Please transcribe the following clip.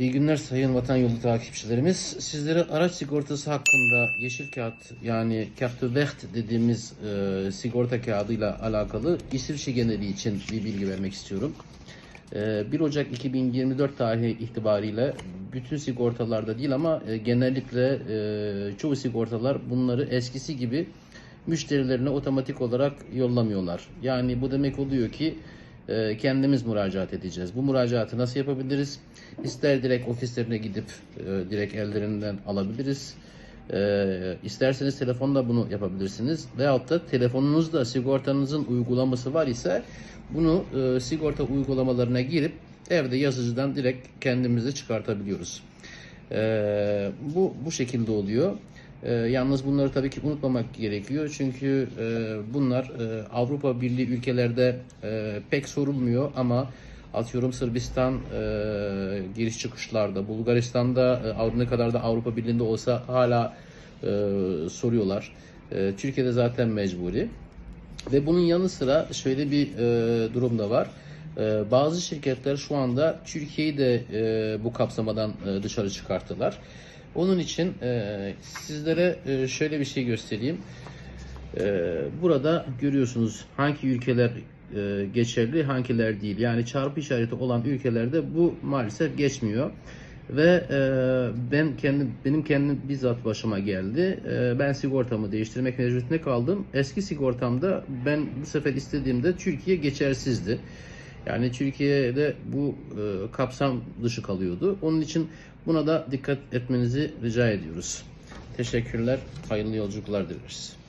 İyi günler sayın vatan yolu takipçilerimiz. Sizlere araç sigortası hakkında yeşil kağıt yani carte verte dediğimiz e, sigorta kağıdıyla alakalı İsviçre geneli için bir bilgi vermek istiyorum. E, 1 Ocak 2024 tarihi itibariyle bütün sigortalarda değil ama e, genellikle e, çoğu sigortalar bunları eskisi gibi müşterilerine otomatik olarak yollamıyorlar. Yani bu demek oluyor ki e, kendimiz müracaat edeceğiz. Bu müracaatı nasıl yapabiliriz? İster direkt ofislerine gidip e, direkt ellerinden alabiliriz. E, isterseniz telefonda bunu yapabilirsiniz. Veyahut da telefonunuzda sigortanızın uygulaması var ise bunu e, sigorta uygulamalarına girip evde yazıcıdan direkt kendimizi çıkartabiliyoruz. E, bu bu şekilde oluyor. E, yalnız bunları tabii ki unutmamak gerekiyor çünkü e, bunlar e, Avrupa Birliği ülkelerde e, pek sorulmuyor ama atıyorum Sırbistan e, giriş çıkışlarda, Bulgaristan'da e, ne kadar da Avrupa Birliği'nde olsa hala e, soruyorlar. E, Türkiye'de zaten mecburi. Ve bunun yanı sıra şöyle bir e, durum da var. E, bazı şirketler şu anda Türkiye'yi de e, bu kapsamadan e, dışarı çıkarttılar. Onun için e, sizlere şöyle bir şey göstereyim. Burada görüyorsunuz hangi ülkeler geçerli, hangiler değil. Yani çarpı işareti olan ülkelerde bu maalesef geçmiyor. Ve ben kendim benim kendim bizzat başıma geldi. Ben sigortamı değiştirmek mecburiyetinde kaldım. Eski sigortamda ben bu sefer istediğimde Türkiye geçersizdi. Yani Türkiye'de bu e, kapsam dışı kalıyordu. Onun için buna da dikkat etmenizi rica ediyoruz. Teşekkürler. Hayırlı yolculuklar dileriz.